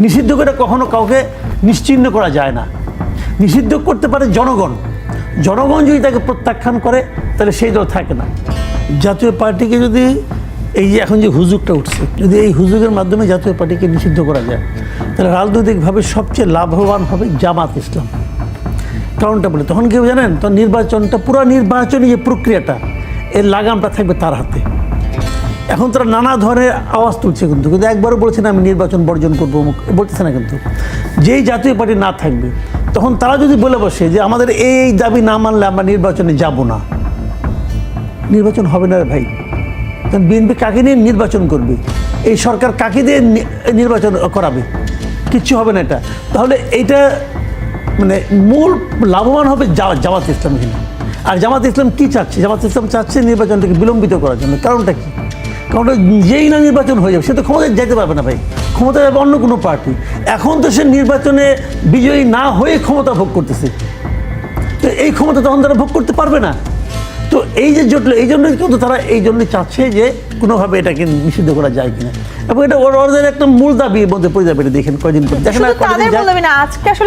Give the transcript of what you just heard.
নিষিদ্ধ করে কখনো কাউকে নিশ্চিহ্ন করা যায় না। নিষিদ্ধ করতে পারে জনগণ। জনগণ যদি তাকে প্রত্যাখ্যান করে, তাহলে সেই দল থাকে না। জাতীয় পার্টিকে যদি এই যে এখন যে হুজুগটা উঠছে, যদি এই হুজুগের মাধ্যমে জাতীয় পার্টিকে নিষিদ্ধ করা যায়, তাহলে রাজনৈতিকভাবে সবচেয়ে লাভবান হবে জামাত ইসলাম। কারণটা বলে, তখন কেউ জানেন? তখন নির্বাচনটা, পুরো নির্বাচনী যে প্রক্রিয়াটা, এর লাগামটা থাকবে তার হাতে। এখন তারা নানা ধরনের আওয়াজ তুলছে কিন্তু কিন্তু একবারও বলছে না, আমি নির্বাচন বর্জন করব বলতেছে না কিন্তু। যেই জাতীয় পার্টি না থাকবে, তখন তারা যদি বলে বসে যে আমাদের এই দাবি না মানলে আমরা নির্বাচনে যাব না। নির্বাচন হবে না ভাই। তখন বিএনপি কাকে নিয়ে নির্বাচন করবে? এই সরকার কাকে দিয়ে নির্বাচন করাবে? কিচ্ছু হবে না এটা। তাহলে এইটা মানে মূল লাভবান হবে জামাত ইসলাম এখানে। আর জামাত ইসলাম কি চাচ্ছে? জামাত ইসলাম চাচ্ছে নির্বাচনটাকে বিলম্বিত করার জন্য। কারণটা কি? কারণটা যেই না নির্বাচন হয়ে যাবে। সে তো ক্ষমতায় যেতে পারবে না ভাই। ক্ষমতা যাবে অন্য কোনো পার্টি। এখন তো সে নির্বাচনে বিজয়ী না হয়ে ক্ষমতা ভোগ করতেছে। তো এই ক্ষমতা তখন তারা ভোগ করতে পারবে না। তো এই যে জটল এই জন্যই কিন্তু তারা এই জন্যই চাচ্ছে যে কোনোভাবে এটাকে নিষিদ্ধ করা যায় কিনা। এবং এটা ওর- ওদের একটা মূল দাবির মধ্যে পড়ে যাবে এটা দেখেন কয়দিন পর। দেখেন আজকে আসলে